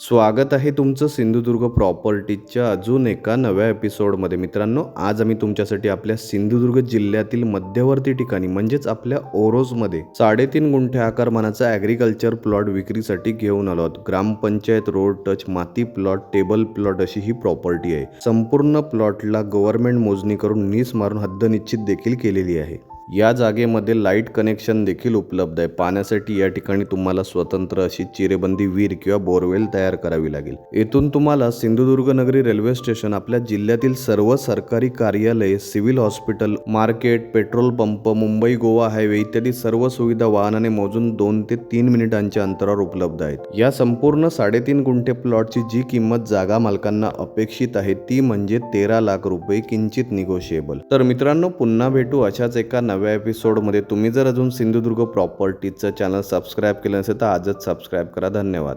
स्वागत आहे तुमचं सिंधुदुर्ग प्रॉपर्टीच्या अजून एका नव्या एपिसोडमध्ये. मित्रांनो आज आम्ही तुमच्यासाठी आपल्या सिंधुदुर्ग जिल्ह्यातील मध्यवर्ती ठिकाणी म्हणजेच आपल्या ओरोसमध्ये साडेतीन गुंठे आकारमानाचा ॲग्रिकल्चर प्लॉट विक्रीसाठी घेऊन आलो आहोत. ग्रामपंचायत रोड टच माती प्लॉट टेबल प्लॉट अशी ही प्रॉपर्टी आहे. संपूर्ण प्लॉटला गव्हर्नमेंट मोजणी करून नीस मारून हद्द निश्चित देखील केलेली आहे. या जागेमध्ये लाइट कनेक्शन देखील उपलब्ध आहे. पाण्यासाठी या ठिकाणी तुम्हाला स्वतंत्र अशी चिरेबंदी विहीर किंवा बोरवेल तयार करावी लागेल. येथून तुम्हाला सिंधुदुर्ग नगरी रेल्वे स्टेशन आपल्या जिल्ह्यातील सर्व सरकारी कार्यालये civil hospital market petrol pump Mumbai Goa highway इत्यादी सर्व सुविधा वाहनाने मोजून दोन ते तीन मिनिटांच्या अंतरावर उपलब्ध आहेत. या संपूर्ण साडेतीन गुंठे प्लॉटची जी किंमत जागा मालकांना अपेक्षित आहे ती म्हणजे तेरा लाख रुपये किंचित निगोशिएबल. तर मित्रांनो पुन्हा भेटू अशाच एका नव्या एपिसोडमध्ये तुम्ही जर अजून सिंधुदुर्ग प्रॉपर्टीचं चॅनल सबस्क्राईब केलं नसेल तर आजच सबस्क्राईब करा. धन्यवाद.